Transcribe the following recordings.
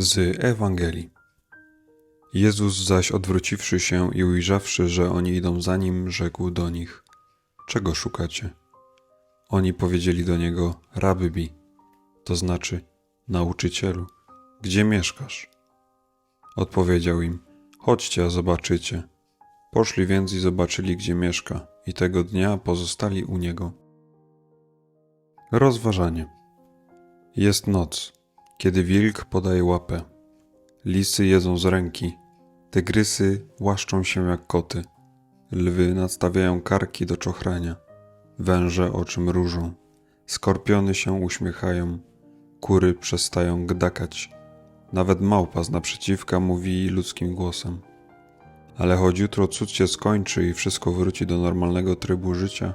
Z Ewangelii. Jezus zaś odwróciwszy się i ujrzawszy, że oni idą za nim, rzekł do nich: Czego szukacie? Oni powiedzieli do niego: Rabbi, to znaczy nauczycielu, gdzie mieszkasz? Odpowiedział im: Chodźcie, a zobaczycie. Poszli więc i zobaczyli, gdzie mieszka, i tego dnia pozostali u niego. Rozważanie. Jest noc, kiedy wilk podaje łapę. Lisy jedzą z ręki, tygrysy łaszczą się jak koty, lwy nadstawiają karki do czochrania, węże oczy mrużą, skorpiony się uśmiechają, kury przestają gdakać, nawet małpa z naprzeciwka mówi ludzkim głosem. Ale choć jutro cud się skończy i wszystko wróci do normalnego trybu życia,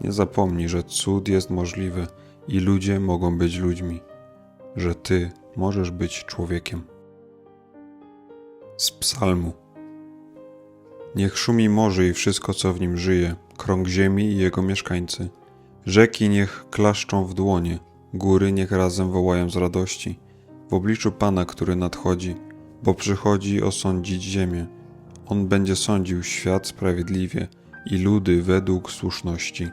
nie zapomnij, że cud jest możliwy i ludzie mogą być ludźmi, że ty możesz być człowiekiem. Z Psalmu. Niech szumi morze i wszystko, co w nim żyje, krąg ziemi i jego mieszkańcy. Rzeki niech klaszczą w dłonie, góry niech razem wołają z radości, w obliczu Pana, który nadchodzi, bo przychodzi osądzić ziemię. On będzie sądził świat sprawiedliwie i ludy według słuszności.